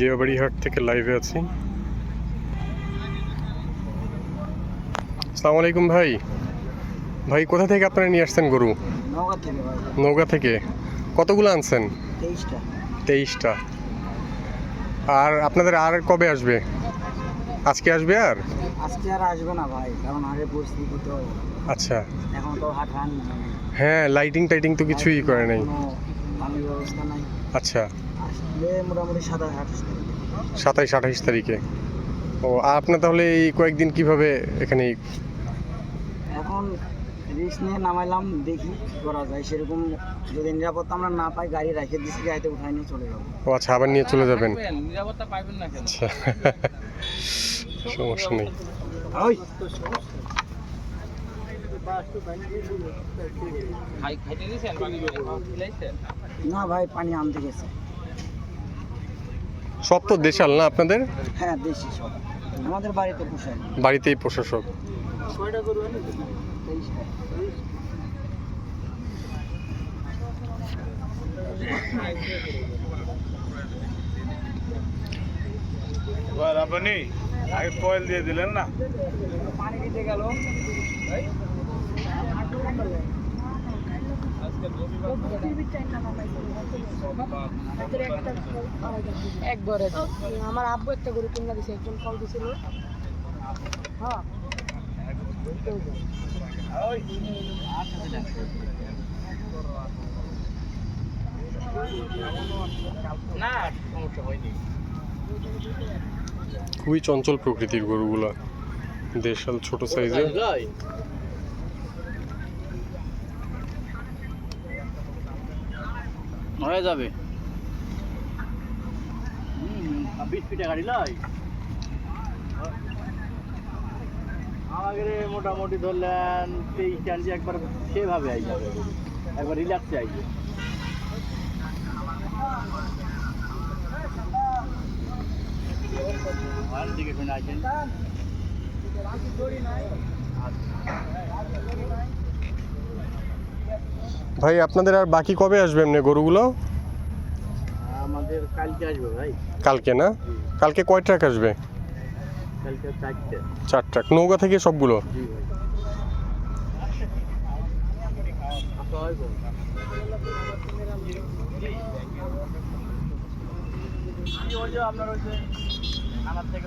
দিয়াবাড়ি হাট থেকে লাইভে আছি। আসসালামু আলাইকুম ভাই। ভাই কোথা থেকে আপনারা নিয়ে আসছেন গরু? নৌকা থেকে কতগুলো আনছেন? তেইশটা। আর আপনাদের আর কবে আসবে? আজকে আসবে আর? আজকে আর আসবে না ভাই কারণ আগে পরিস্থিতি তো আচ্ছা। এখন তো হাট হ্যাঁ লাইটিং টাইটিং তো কিছুই করে নাই। পানির ব্যবস্থা নাই। আচ্ছা। আসলে মোটামুটি সাদা হাট সাতাইশ আঠাইশ তারিখে। ও আর আপনার তাহলে এই কয়েকদিন কীভাবে এখানে এখন রিস্ক নিয়ে নামাইলাম দেখি কি করা যায়। সেরকম যদি নিরাপত্তা আমরা না পাই গাড়ি রেখে দিচ্ছি গাড়িতে উঠাই নিয়ে চলে যাব। ও আচ্ছা আবার নিয়ে চলে যাবেন? নিরাপত্তা পাইবেন না কেন? আচ্ছা। সমস্যা নেই। ওই! না ভাই পানি আনতে গেছে। সব তো দেশাল না আপনাদের? হ্যাঁ দেশি সব। আমাদের বাড়িতে পোষায় বাড়িতেই প্রশাসক। আপনি আগে কয়েল দিয়ে দিলেন না? পানি দিতে গেল। একবারে। আমার আব্বু একটা গরু কিনা দিছে একজন কল দিছিল। হ্যাঁ না সমস্যা হয়নি। খুবই চঞ্চল প্রকৃতির গরুগুলা। দেশাল ছোট সাইজের হয়ে যাবে। বিশ ফিটে গাড়ি লাই আমাদের মোটামুটি ধরলেন তেইশ টানছি একবার সেভাবে আই যাবে। একবার রিল্যাক্সে আইবে দিকে শুনে আছেন ভাই আপনাদের আর বাকি কবে আসবে এমনি গরুগুলো? আমাদের কালকে আসবে ভাই। কালকে না? কালকে কয় ট্রাক আসবে? কালকে চারটে। চার ট্রাক নৌকা থেকে সবগুলো? জি ভাই। আপনার ওই যে আমার থেকে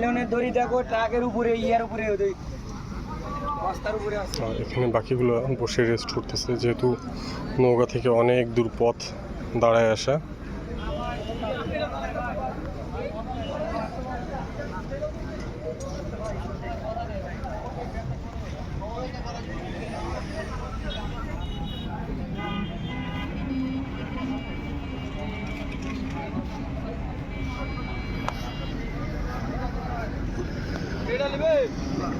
নাইলনের দড়ি দেখো, ট্রাকের উপরে, ইয়ার উপরে এখানে বাকিগুলো বসে রেস্ট করতেছে, যেহেতু নৌকা থেকে অনেক দূর পথ দাঁড়ায় আসা। あっ。